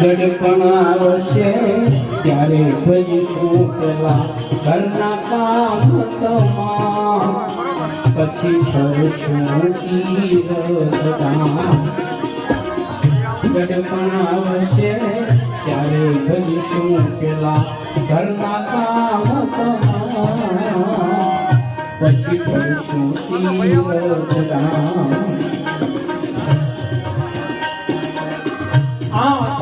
ગડપણ આવશે, ત્યારે ભજીશું પેલા ઘરના કામ તમામ. પછી ફરશું તીરધામ ગડપણ આવશે, ત્યારે ભજીશું પેલા ઘરના કામ પછી ફરશું આ